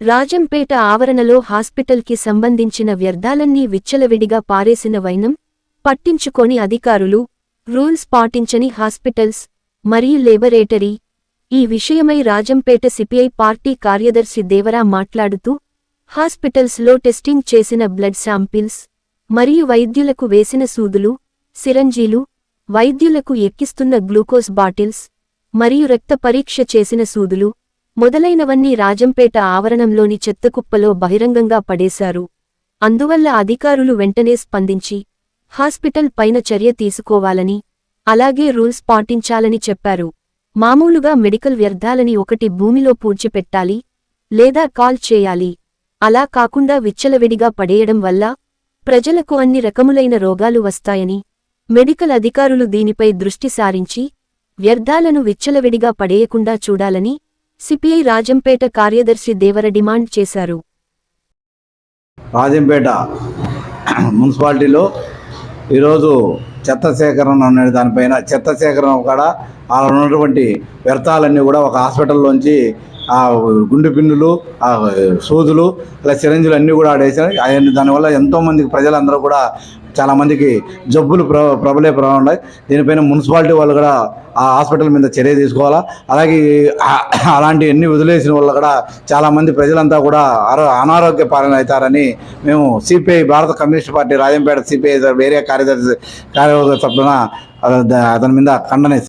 రాజంపేట ఆవరణలో హాస్పిటల్కి సంబంధించిన వ్యర్థాలన్నీ విచ్చలవిడిగా పారేసిన వైనం పట్టించుకోని అధికారులు రూల్స్ పాటించని హాస్పిటల్స్ మరియు లేబరేటరీ. ఈ విషయమై రాజంపేట సిపిఐ పార్టీ కార్యదర్శి దేవరా మాట్లాడుతూ హాస్పిటల్స్లో టెస్టింగ్ చేసిన బ్లడ్ శాంపిల్స్ మరియు వైద్యులకు వేసిన సూదులు సిరంజీలు వైద్యులకు ఎక్కిస్తున్న గ్లూకోజ్ బాటిల్స్ మరియు రక్త పరీక్ష చేసిన సూదులు మొదలైనవన్నీ రాజంపేట ఆవరణంలోని చెత్తకుప్పలో బహిరంగంగా పడేశారు. అందువల్ల అధికారులు వెంటనే స్పందించి హాస్పిటల్ పైన చర్య తీసుకోవాలని అలాగే రూల్స్ పాటించాలని చెప్పారు. మామూలుగా మెడికల్ వ్యర్థాలని ఒకటి భూమిలో పూడ్చిపెట్టాలి లేదా కాల్ చేయాలి. అలా కాకుండా విచ్చలవిడిగా పడేయడం వల్ల ప్రజలకు అన్ని రకములైన రోగాలు వస్తాయని మెడికల్ అధికారులు దీనిపై దృష్టి సారించి వ్యర్థాలను విచ్చలవిడిగా పడేయకుండా చూడాలని సిపిఐ రాజంపేట కార్యదర్శి దేవర డిమాండ్ చేశారు. రాజంపేట మున్సిపాలిటీలో ఈరోజు చెత్త సేకరణ అనే దానిపైన చెత్త సేకరణ కూడా అలా ఉన్నటువంటి వ్యర్థాలన్నీ కూడా ఒక హాస్పిటల్లోంచి ఆ గుండె పిన్నులు ఆ సూదులు అలా చిరంజీలు అన్నీ కూడా ఆడేసారు అవన్నీ దానివల్ల ఎంతోమంది ప్రజలందరూ కూడా చాలామందికి జబ్బులు ప్ర ప్రబలే ప్రభావం ఉన్నాయి. దీనిపైన మున్సిపాలిటీ వాళ్ళు కూడా ఆ హాస్పిటల్ మీద చర్య తీసుకోవాలా? అలాగే అలాంటి ఎన్ని వదిలేసిన వాళ్ళు కూడా చాలామంది ప్రజలంతా కూడా ఆరో అనారోగ్య పాలన అవుతారని మేము సిపిఐ భారత కమ్యూనిస్ట్ పార్టీ రాజంపేట సిపిఐ వేరే కార్యదర్శి కార్యవర్గ సభ్యున అతని మీద ఖండన